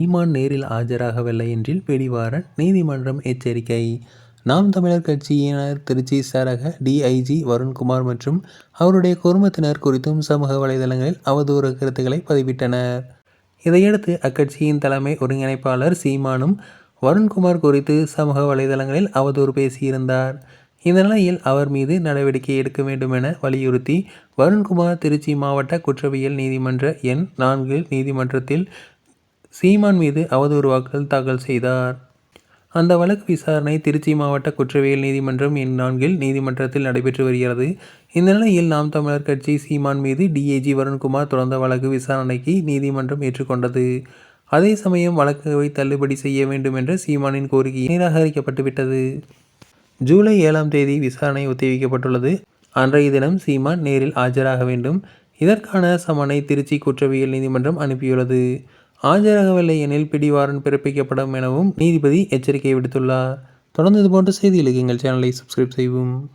சீமான் நேரில் ஆஜராகவில்லை என்றில் பிடிவாரன் நீதிமன்றம் எச்சரிக்கை. நாம் தமிழர் கட்சியினர் திருச்சி சரக டிஐஜி வருண்குமார் மற்றும் அவருடைய குடும்பத்தினர் குறித்தும் சமூக வலைதளங்களில் அவதூறு கருத்துக்களை பதிவிட்டனர். இதையடுத்து அக்கட்சியின் தலைமை ஒருங்கிணைப்பாளர் சீமானும் வருண்குமார் குறித்து சமூக வலைதளங்களில் அவதூறு பேசியிருந்தார். இந்த நிலையில் அவர் மீது நடவடிக்கை எடுக்க வேண்டும் என வலியுறுத்தி வருண்குமார் திருச்சி மாவட்ட குற்றவியல் நீதிமன்ற எண் நான்கு நீதிமன்றத்தில் சீமான் மீது அவதூறு வாக்குகள் தாக்கல் செய்தார். அந்த வழக்கு விசாரணை திருச்சி மாவட்ட குற்றவியல் நீதிமன்றம் எண் நான்கில் நீதிமன்றத்தில் நடைபெற்று வருகிறது. இந்த நிலையில் நாம் தமிழர் கட்சி சீமான் மீது டிஏஜி வருண்குமார் தொடர்ந்த வழக்கு விசாரணைக்கு நீதிமன்றம் ஏற்றுக்கொண்டது. அதே சமயம் வழக்குவை தள்ளுபடி செய்ய வேண்டும் என்ற சீமானின் கோரிக்கை நிராகரிக்கப்பட்டுவிட்டது ஜூலை ஏழாம் தேதி விசாரணை ஒத்திவைக்கப்பட்டுள்ளது. அன்றைய தினம் சீமான் நேரில் ஆஜராக வேண்டும். இதற்கான சமனை திருச்சி குற்றவியல் நீதிமன்றம் அனுப்பியுள்ளது. ஆஜராகவில்லை எனில் பிடிவாரன் பிறப்பிக்கப்படும் எனவும் நீதிபதி எச்சரிக்கை விடுத்துள்ளார். தொடர்ந்து இதுபோன்ற செய்திகளுக்கு எங்கள் சேனலை சப்ஸ்கிரைப் செய்வோம்